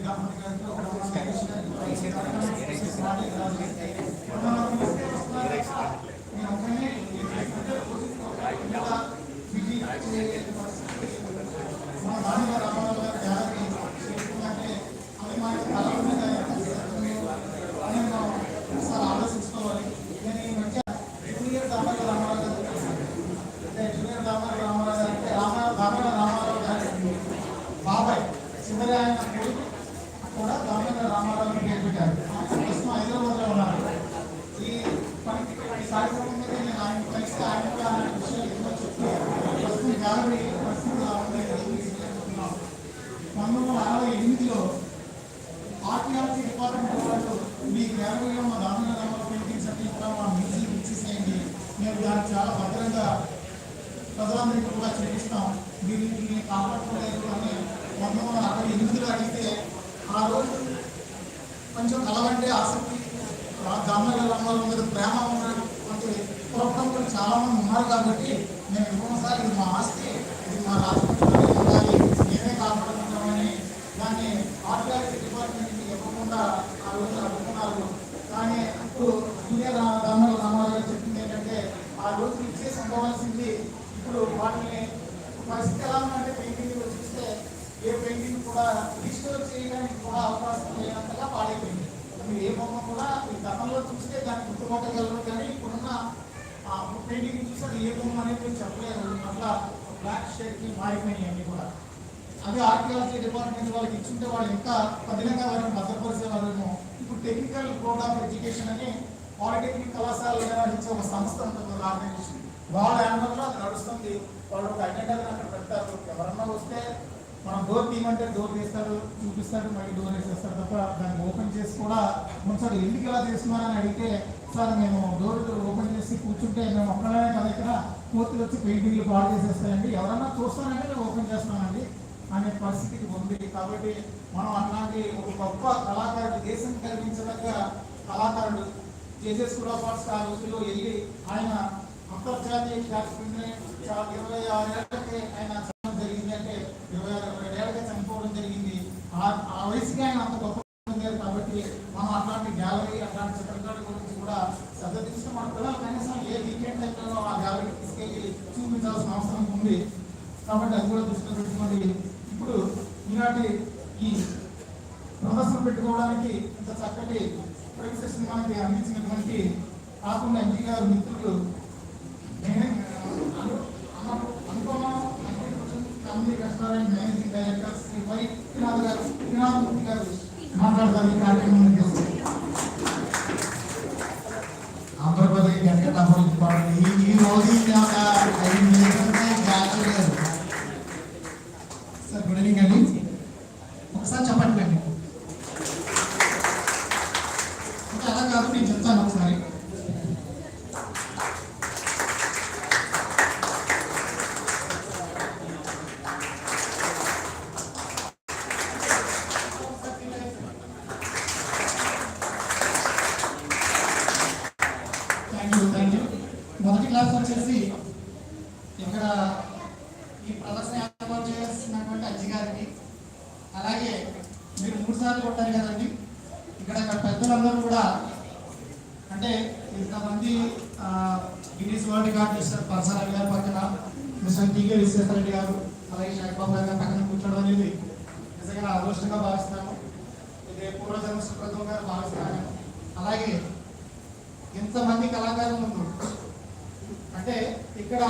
Rice గారికి ఒక నమస్కారం గారికి రాణి గారికి కొంతమంది వస్తే వస్తున్నారు. నేను ఒక్కనే ఇలా బిజీ చేసే పరిస్థితి. మా నాన్నగారు రామారావు గారు గ్యాలరీ చేసుకుంటే అది మా కళ మీద ఎంత శ్రద్ధ అని మనం ఒకసారి ఆలోచించుకోవాలి నేను ఈ మధ్య జూనియర్ దామర్ల రామారావు గారు అంటే జూనియర్ దామర్ల రామారావు గారు అంటే రామారావు దామర్ల రామారావు గారి బాబాయ్ చివరి ఆయన కొడుకు కూడా దామర్ల రామారావు గారు పేరు పెట్టారు ప్రస్తుతం హైదరాబాద్లో ఉన్నారు ఈ పనికి ఈ కార్యక్రమం మీద నేను ఆయన కలిసి ఆయన కూడా ఆయన విషయాలు ఎన్నో చెప్తూ ప్రస్తుతం గ్యాలరీ పరిస్థితి ఎలా ఉంది అనేది చెప్తున్నాను పంతొమ్మిది వందల అరవై ఎనిమిదిలో ఆర్కియాలజీ డిపార్ట్మెంట్ వాళ్ళు మీ గ్యాలరీలో మా దామన రామారావు పెయింటింగ్స్ అన్ని కూడా మా మ్యూజియం ఇచ్చేసేయండి మేము దాన్ని చాలా భద్రంగా ప్రజలందరికీ కూడా చేపిస్తాం మీరు దీన్ని కాపాడుకోలేదు అని పంతొమ్మిది వందల అరవై ఎనిమిదిలో అడిగితే ఆ రోజు కొంచెం కలవంటే ఆసక్తి. దామల రామారావు మీద ప్రేమ ఉన్నటువంటి పురప్రముఖులు చాలా మంది ఉన్నారు కాబట్టి మేము ఇవ్వసారి ఇది మా ఆస్తి ఇది మా రాష్ట్రంలో ఉండాలి మేమే కాపాడుకుంటామని దాన్ని ఆర్టిఆర్సీ డిపార్ట్మెంట్కి ఇవ్వకుండా ఆ రోజు అడుగుతున్నారు కానీ ఇప్పుడు జూనియర్ దామల రామారావు చెప్పింది ఏంటంటే ఆ రోజు ఇచ్చేసి ఉండవలసింది ఇప్పుడు వాటిని పరిస్థితి ఎలా ఉందంటే పెయింటింగ్ చూస్తే ఏ పెయింటింగ్ కూడా రిజిస్టర్ చేయడానికి కూడా అవకాశం లేనంతగా పాడైపోయింది. మీరు ఏ బొమ్మ కూడా ఈ గతంలో చూస్తే దాన్ని గుర్తుపట్టగలరు కానీ ఇప్పుడున్న పెయింటింగ్ చూస్తే అది ఏ బొమ్మ అనేది మీరు అట్లా బ్లాక్ షేడ్కి మారిపోయినాయి అన్ని కూడా. అదే ఆర్కియాలజీ డిపార్ట్మెంట్ వాళ్ళకి ఇచ్చుంటే వాళ్ళు ఇంకా కఠినంగా భద్రపరిచే వాళ్ళను ఇప్పుడు టెక్నికల్ ప్రోగ్రామ్ ఎడ్యుకేషన్ అని పాలిటెక్నిక్ కళాశాల నిర్వహించే ఒక సంస్థ ఉంటుంది ఆర్గనైజేషన్ వాళ్ళ ఆంధ్రంలో అది నడుస్తుంది. వాళ్ళు ఒక అటెండర్ అక్కడ పెడతారు ఎవరన్నా వస్తే మనం డోర్ తీయమంటే డోర్ తీస్తాడు చూపిస్తాడు మళ్ళీ డోర్ వేసేస్తాడు తప్ప దాన్ని ఓపెన్ చేసి కూడా కొంచెం ఎందుకు ఇలా చేస్తున్నారని అడిగితే సార్ మేము డోర్ ఓపెన్ చేసి కూర్చుంటే మేము ఒక్కడే కదా ఇక్కడ పూర్తిగా వచ్చి పెయింటింగ్లు పాడు చేసేస్తాయండి ఎవరన్నా చూస్తానంటే నేను ఓపెన్ చేస్తానండి అనే పరిస్థితికి ఉంది. కాబట్టి మనం అట్లాంటి ఒక గొప్ప కళాకారుడు దేశం కల్పించదగ్గ కళాకారుడు జేజే స్కూల్ ఆఫ్ ఆర్ట్స్ ఆ రోజుల్లో వెళ్ళి ఆయన అంతర్జాతీయ ఖ్యాతి చాలా ఇరవై ఆరు ఏళ్ళకి ఆయన చనిపోవడం జరిగింది అంటే ఇరవై ఆరు ఇరవై ఏళ్ళకి చనిపోవడం జరిగింది ఆ ఆ వయసుకి ఆయన అంత గొప్ప పొందారు కాబట్టి మనం అట్లాంటి గ్యాలరీ అట్లాంటి చిత్రకారుల గురించి కూడా శ్రద్ధ తీసుకుని మన పిల్లలు కనీసం ఏ వీకెండ్ టైంలో ఆ గ్యాలరీకి తీసుకెళ్ళి చూపించాల్సిన అవసరం ఉంది. కాబట్టి అది కూడా దృష్టిలో పెట్టుకోండి. ఇప్పుడు ఈనాటి ఈ ప్రదర్శన పెట్టుకోవడానికి ఇంత చక్కటి ప్రైసెస్ మనకి అందించినటువంటి కాకుండా ఎంపీ గారు మిత్రులు restaurant managing director Shri Y Trinath గారు త్రినాథ్ మూర్తి గారు మాట్లాడతారు ఈ కార్యక్రమం చేసి ఆంధ్రప్రదేశ్ వెంకటాపురం పార్టీ ఈ రోజు ఈ యొక్క ఐదు నిమిషాలకే గ్రాడ్యుయేట్ సార్ గుడ్ ఈవినింగ్ అండి ఒకసారి చెప్పండి క్లాస్ వచ్చేసి ఇక్కడ ఈ ప్రదర్శన ఏర్పాటు చేసినటువంటి అజ్జి గారికి. అలాగే మీరు మూడు సార్లు కొట్టారు కదండి. ఇక్కడ అక్కడ పెద్దలందరూ కూడా అంటే ఇంతమంది ఆ, గిన్నీస్ వరల్డ్ రికార్డ్ చేస్తారు పరసరావు గారి పక్కన మిస్టర్ టీకే విశ్వేశ్వరరెడ్డి గారు అలాగే షాక్బాబు గారి పక్కన కూర్చోవడం అనేది నిజంగా నా అదృష్టంగా భావిస్తున్నాను. ఇది పూర్వజన్మ సుకృతం గారు భావిస్తున్నాను. అలాగే ఇంతమంది కళాకారులు ఉన్నారు. అంటే ఇక్కడ